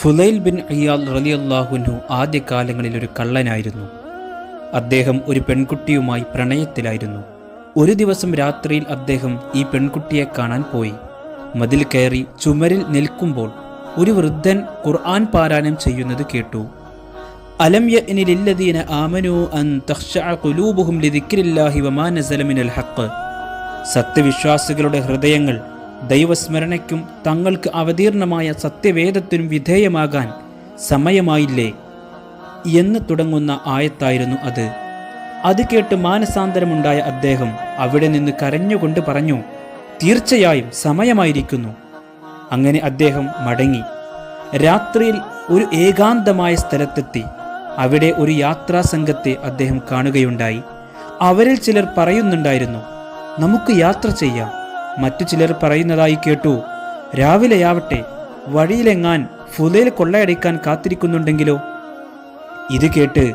ഫുലൈൽ bin അയ്യാൽ റലിയല്ലാഹുനു ആദ്യകാലങ്ങളിൽ ഒരു കള്ളനായിരുന്നു. അദ്ദേഹം ഒരു പെൺകുട്ടിയുമായി പ്രണയത്തിലായിരുന്നു. ഒരു ദിവസം രാത്രിയിൽ അദ്ദേഹം ഈ പെൺകുട്ടിയെ കാണാൻ പോയി. മതിൽ കയറി ചുമരിൽ നിൽക്കുമ്പോൾ ഒരു വൃദ്ധൻ ഖുർആൻ പാരായണം ചെയ്യുന്നത് കേട്ടു. അലം ആമനു അൻ ലിദിക്രില്ലാഹി വമാ നസല മിനൽ ഹഖ്. സത്യവിശ്വാസികളുടെ ഹൃദയങ്ങൾ ദൈവസ്മരണയ്ക്കും തങ്ങൾക്ക് അവതീർണമായ സത്യവേദത്തിനും വിധേയമാകാൻ സമയമായില്ലേ എന്ന് തുടങ്ങുന്ന ആയത്തായിരുന്നു അത്. അത് കേട്ട് മാനസാന്തരമുണ്ടായ അദ്ദേഹം അവിടെ നിന്ന് കരഞ്ഞുകൊണ്ട് പറഞ്ഞു തീർച്ചയായും സമയമായിരിക്കുന്നു. അങ്ങനെ അദ്ദേഹം മടങ്ങി. രാത്രിയിൽ ഒരു ഏകാന്തമായ സ്ഥലത്തെത്തി. അവിടെ ഒരു യാത്രാ സംഘത്തെ അദ്ദേഹം കാണുകയുണ്ടായി. അവരിൽ ചിലർ പറയുന്നുണ്ടായിരുന്നു നമുക്ക് യാത്ര ചെയ്യാം. മറ്റു ചിലർ പറയുന്നതായി കേട്ടു. രാവിലെയാവട്ടെ വഴിയിലെങ്ങാൻ ഫുലയിൽ കൊള്ളയടിക്കാൻ കാത്തിരിക്കുന്നുണ്ടെങ്കിലോ? ഇത് കേട്ട്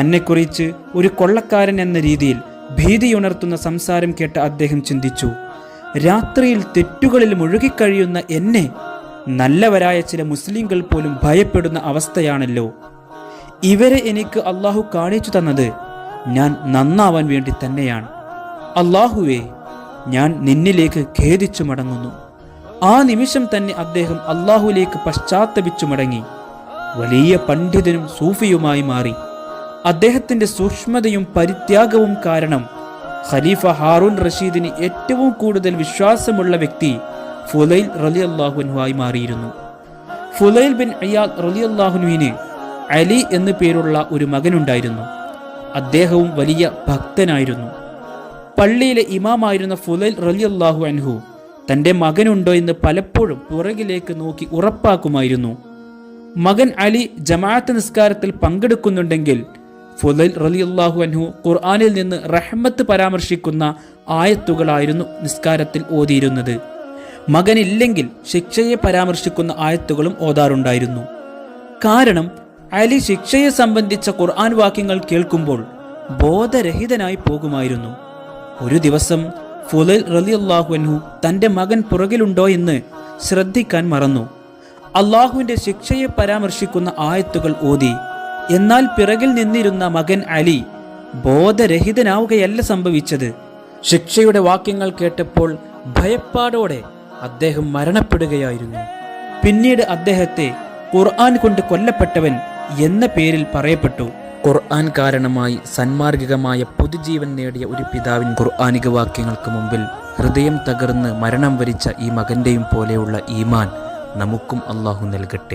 തന്നെക്കുറിച്ച് ഒരു കൊള്ളക്കാരൻ എന്ന രീതിയിൽ ഭീതിയുണർത്തുന്ന സംസാരം കേട്ട് അദ്ദേഹം ചിന്തിച്ചു. രാത്രിയിൽ തെറ്റുകളിൽ മുഴുകിക്കഴിയുന്ന എന്നെ നല്ലവരായ ചില മുസ്ലിങ്ങൾ പോലും ഭയപ്പെടുന്ന അവസ്ഥയാണല്ലോ. ഇവരെ എനിക്ക് അള്ളാഹു കാണിച്ചു തന്നത് ഞാൻ നന്നാവാൻ വേണ്ടി തന്നെയാണ്. അള്ളാഹുവേ ഞാൻ നിന്നിലേക്ക് ഖേദിച്ചു മടങ്ങുന്നു. ആ നിമിഷം തന്നെ അദ്ദേഹം അള്ളാഹുലേക്ക് പശ്ചാത്തപിച്ചു മടങ്ങി. വലിയ പണ്ഡിതനും സൂഫിയുമായി മാറി. അദ്ദേഹത്തിന്റെ സൂക്ഷ്മതയും പരിത്യാഗവും കാരണം ഖലീഫ ഹാറൂൻ റഷീദിന് ഏറ്റവും കൂടുതൽ വിശ്വാസമുള്ള വ്യക്തി ഫുലൈൽ റലി അള്ളാഹുനുവായി മാറിയിരുന്നു. ഫുലൈൽ ബിൻ അയാൽ റലി അള്ളാഹുനുവിന് അലി എന്നു പേരുള്ള ഒരു മകനുണ്ടായിരുന്നു. അദ്ദേഹവും വലിയ ഭക്തനായിരുന്നു. പള്ളിയിലെ ഇമാമായിരുന്ന ഫുലൈൽ റലി അള്ളാഹു അൻഹു തന്റെ മകനുണ്ടോ എന്ന് പലപ്പോഴും പുറകിലേക്ക് നോക്കി ഉറപ്പാക്കുമായിരുന്നു. മകൻ അലി ജമാഅത്ത് നിസ്കാരത്തിൽ പങ്കെടുക്കുന്നുണ്ടെങ്കിൽ ഫുലൈൽ റലി അള്ളാഹു അൻഹു ഖുർആാനിൽ നിന്ന് റഹ്മത്ത് പരാമർശിക്കുന്ന ആയത്തുകളായിരുന്നു നിസ്കാരത്തിൽ ഓതിയിരുന്നത്. മകനില്ലെങ്കിൽ ശിക്ഷയെ പരാമർശിക്കുന്ന ആയത്തുകളും ഓതാറുണ്ടായിരുന്നു. കാരണം അലി ശിക്ഷയെ സംബന്ധിച്ച ഖുർആൻ വാക്യങ്ങൾ കേൾക്കുമ്പോൾ ബോധരഹിതനായി പോകുമായിരുന്നു. ഒരു ദിവസം ഫുലൈൽ റലി അൻഹു തന്റെ മകൻ പുറകിലുണ്ടോ എന്ന് ശ്രദ്ധിക്കാൻ മറന്നു. അള്ളാഹുവിന്റെ ശിക്ഷയെ പരാമർശിക്കുന്ന ആയത്തുകൾ ഓതി. എന്നാൽ പിറകിൽ നിന്നിരുന്ന മകൻ അലി ബോധരഹിതനാവുകയല്ല സംഭവിച്ചത്. ശിക്ഷയുടെ വാക്യങ്ങൾ കേട്ടപ്പോൾ ഭയപ്പാടോടെ അദ്ദേഹം മരണപ്പെടുകയായിരുന്നു. പിന്നീട് അദ്ദേഹത്തെ ഖുർആൻ കൊണ്ട് കൊല്ലപ്പെട്ടവൻ എന്ന പേരിൽ പറയപ്പെട്ടു. ഖുർആൻ കാരണമായി സന്മാർഗികമായ പൊതുജീവൻ നേടിയ ഒരു പിതാവിൻ ഖുർആാനിക വാക്യങ്ങൾക്ക് മുമ്പിൽ ഹൃദയം തകർന്ന് മരണം വരിച്ച ഈ മകന്റെയും പോലെയുള്ള ഈമാൻ നമുക്കും അള്ളാഹു നൽകട്ടെ.